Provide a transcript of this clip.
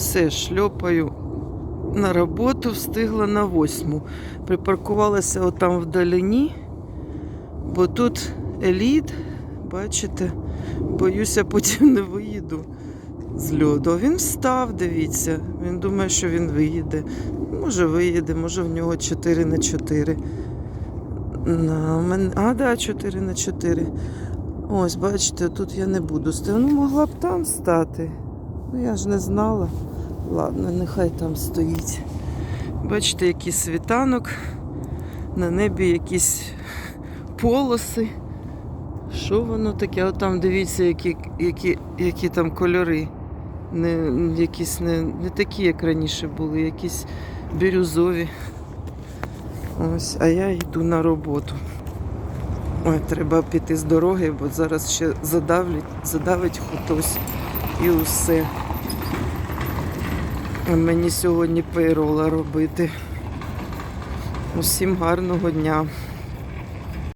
Все, шльопаю на роботу, встигла на восьму. Припаркувалася отам вдалині, бо тут еліт, бачите, боюся, потім не виїду з льоду. Він встав, дивіться. Він думає, що він виїде. Може виїде, може в нього 4 на 4. На мен... А, да, 4 на 4. Ось, бачите, тут я не буду. Ну, могла б там стати. Ну, я ж не знала. Ладно, нехай там стоїть. Бачите, який світанок. На небі якісь полоси. Що воно таке? От там дивіться, які, які, які там кольори. Не, якісь не, не такі, як раніше були, якісь бірюзові. Ось, а я йду на роботу. Ой, треба піти з дороги, бо зараз ще задавлять, задавить хтось і усе. А мені сьогодні пейрола робити. Усім гарного дня.